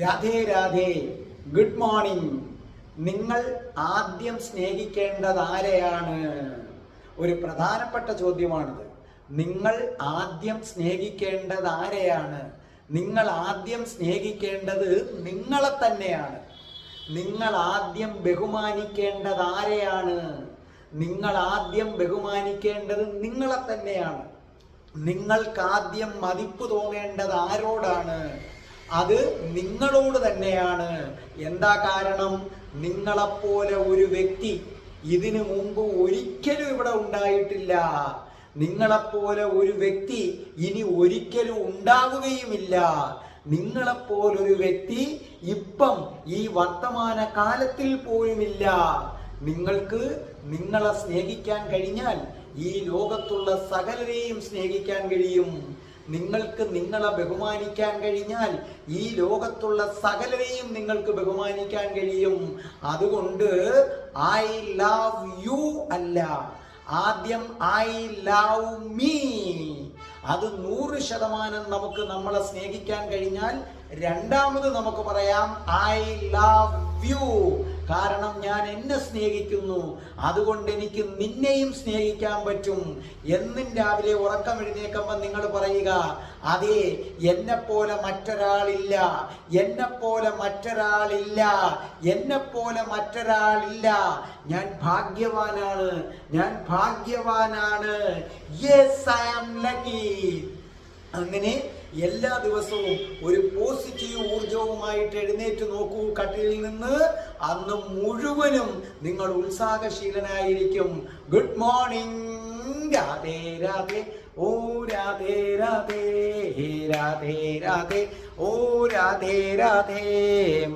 Radhe Radhe. Good morning നിങ്ങൾ ആദ്യം സ്നേഹിക്കേണ്ടത് ആരെയാണ്? ഒരു പ്രധാനപ്പെട്ട ചോദ്യമാണിത്. നിങ്ങൾ ആദ്യം സ്നേഹിക്കേണ്ടത് ആരെയാണ്? നിങ്ങൾ ആദ്യം സ്നേഹിക്കേണ്ടത് നിങ്ങളെ തന്നെയാണ്. നിങ്ങൾ ആദ്യം ബഹുമാനിക്കേണ്ടത് ആരെയാണ്? നിങ്ങൾ ആദ്യം ബഹുമാനിക്കേണ്ടത് നിങ്ങളെ തന്നെയാണ്. നിങ്ങൾക്കാദ്യം മതിപ്പ് തോന്നേണ്ടത് ആരോടാണ്? അത് നിങ്ങളോട് തന്നെയാണ്. എന്താ കാരണം? നിങ്ങളെപ്പോലെ ഒരു വ്യക്തി ഇതിനു മുമ്പ് ഒരിക്കലും ഇവിടെ ഉണ്ടായിട്ടില്ല. നിങ്ങളെപ്പോലെ ഒരു വ്യക്തി ഇനി ഒരിക്കലും ഉണ്ടാവുകയുമില്ല. നിങ്ങളെപ്പോലൊരു വ്യക്തി ഇപ്പം ഈ വർത്തമാന കാലത്തിൽ പോലുമില്ല. നിങ്ങൾക്ക് നിങ്ങളെ സ്നേഹിക്കാൻ കഴിഞ്ഞാൽ ഈ ലോകത്തുള്ള സകലരെയും സ്നേഹിക്കാൻ കഴിയും. നിങ്ങൾക്ക് നിങ്ങളെ ബഹുമാനിക്കാൻ കഴിഞ്ഞാൽ ഈ ലോകത്തുള്ള സകലരെയും നിങ്ങൾക്ക് ബഹുമാനിക്കാൻ കഴിയും. അതുകൊണ്ട് ഐ ലവ് യു അല്ല. ആദ്യം ഐ ലവ് മീ അത് നൂറ് ശതമാനം നമുക്ക് നമ്മളെ സ്നേഹിക്കാൻ കഴിഞ്ഞാൽ രണ്ടാമത് നമുക്ക് പറയാം ഐ ലവ് യു കാരണം ഞാൻ എന്നെ സ്നേഹിക്കുന്നു. അതുകൊണ്ട് എനിക്ക് നിന്നെയും സ്നേഹിക്കാൻ പറ്റും. എന്നും രാവിലെ ഉറക്കം എഴുന്നേക്കുമ്പോൾ നിങ്ങൾ പറയുക അതെ എന്നെപ്പോലെ പോലെ മറ്റൊരാളില്ല. എന്നെപ്പോലെ പോലെ മറ്റൊരാളില്ല. എന്നെപ്പോലെ പോലെ മറ്റൊരാളില്ല. ഞാൻ ഭാഗ്യവാനാണ്. ഞാൻ ഭാഗ്യവാനാണ്. യെസ് ഐ ആം ലക്കി അങ്ങനെ എല്ലാ ദിവസവും ഒരു പോസിറ്റീവ് ഊർജവുമായിട്ട് എഴുന്നേറ്റ് നോക്കൂ കട്ടിൽ നിന്ന്. അന്ന് മുഴുവനും നിങ്ങൾ ഉത്സാഹശീലനായിരിക്കും. Good morning Radhe Radhe. ഓ രാധേ രാധേ. രാധേ രാധേ. ഓ രാധേ രാധേ.